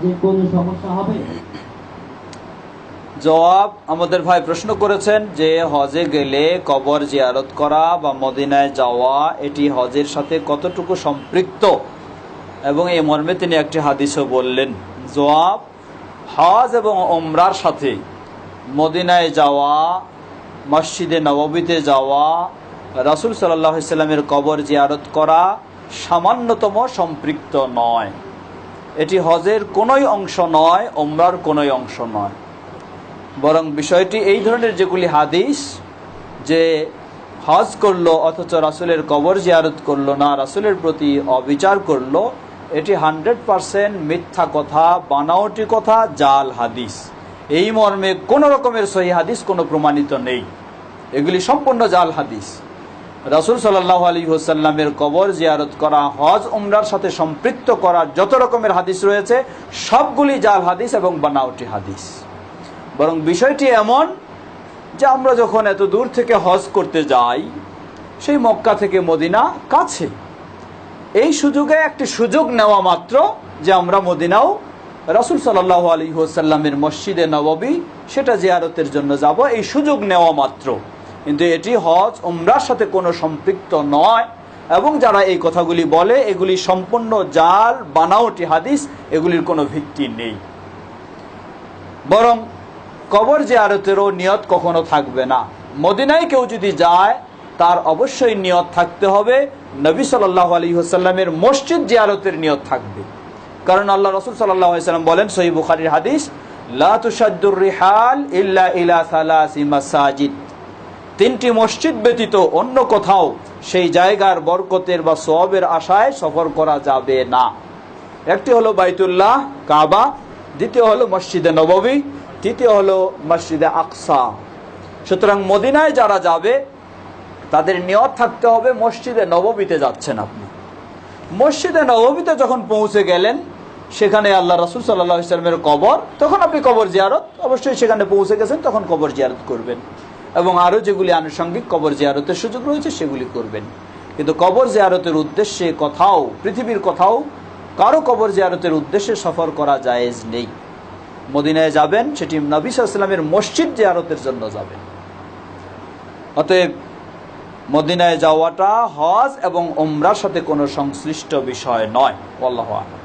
হজে কোনো সমস্যা হবে? জবাব আমাদের ভাই প্রশ্ন করেছেন যে হজে গেলে কবর জিয়ারত করা বা মদিনায় যাওয়া, এটি হজের সাথে কতটুকু সম্পৃক্ত? এবং এই মর্মে তিনি একটি হাদিসও বললেন, জবাব, হজ এবং ওমরার সাথে মদিনায় যাওয়া, মসজিদে নববীতে যাওয়া, রাসুল সাল্লাহ ইসলামের কবর জিয়ারত করা সামান্যতম সম্পৃক্ত নয়। এটি হজের কোনোই অংশ নয় ওমরার কোনোই অংশ নয়। বরং বিষয়টি এই ধরনের যেগুলি হাদিস, যে হজ করল অথচ রাসুলের কবর জিয়ারত করল না, রাসুলের প্রতি অবিচার করল, এটি হান্ড্রেড পারসেন্ট মিথ্যা কথা, বানাওটি কথা, জাল হাদিস। এই মর্মে কোনো রকমের সহি হাদিস কোনো প্রমাণিত নেই। এগুলি সম্পূর্ণ জাল হাদিস। রাসুল সাল্লাহ আলী হোসাল্লামের কবর জিয়ারত করা, হজ, উমরার সাথে সম্পৃক্ত করার যত রকমের হাদিস রয়েছে, সবগুলি জাল হাদিস এবং বানাওটি হাদিস। বরং বিষয়টি এমন যে আমরা যখন এত দূর থেকে হজ করতে যাই, সেই মক্কা থেকে মদিনা কাছে। এই সুযোগে একটি সুযোগ নেওয়া মাত্র যে আমরা মদিনাও রাসুল সাল্লাহ আলী হোসাল্লামের মসজিদে নববী, সেটা জিয়ারতের জন্য যাব। এই সুযোগ নেওয়া মাত্র। কিন্তু এটি হজ, উমরার সাথে কোনো সম্পৃক্ত নয়। এবং যারা এই কথাগুলি বলে, এগুলি সম্পূর্ণ জাল, বানাওটি হাদিস, এগুলির কোনো ভিত্তি নেই। বরং কবর জিয়ারতেরও নিয়ত কখনো থাকবে না। মদিনায় কেউ যদি যায়, তার অবশ্যই নিয়ত থাকতে হবে। নবী সাল্লাহ আলী হোসাল্লামের মসজিদ জিয়ারতের নিয়ত থাকবে। কারণ আল্লাহ রসুল সাল্লাহ সাল্লাম বলেন সহি বুখারির হাদিস, লা তুসাদ্দুর রিহাল ইল্লা ইলা সালাসি মাসাজিদ। তিনটি মসজিদ ব্যতীত অন্য কোথাও সেই জায়গার বরকতের বা সবের আশায় সফর করা যাবে না। একটি হলো বাইতুল্লাহ, কাবা, দ্বিতীয় হলো মসজিদে নববী, তৃতীয় হলো মসজিদে আকসা। সুতরাং মদিনায় যারা যাবে, তাদের নিয়ত থাকতে হবে মসজিদে নববীতে যাচ্ছেন আপনি। মসজিদে নববীতে যখন পৌঁছে গেলেন, সেখানে আল্লাহ রসুল সাল্লাহ ইসলামের কবর, তখন আপনি কবর জিয়ারত, অবশ্যই সেখানে পৌঁছে গেছেন, তখন কবর জিয়ারত করবেন। এবং আরও যেগুলি আনুষঙ্গিক কবর জিয়ারতের সুযোগ রয়েছে, সেগুলি করবেন। কিন্তু কবর জিয়ারতের উদ্দেশ্যে কোথাও, পৃথিবীর কথাও কারও কবর জিয়ারতের উদ্দেশ্যে সফর করা জায়েজ নেই। মদিনায় যাবেন, সেটি নবী সাল্লামের মসজিদ জিয়ারতের জন্য যাবেন। অতএব মদিনায় যাওয়াটা হজ এবং ওমরার সাথে কোনো সংশ্লিষ্ট বিষয় নয়। আল্লাহ আলম।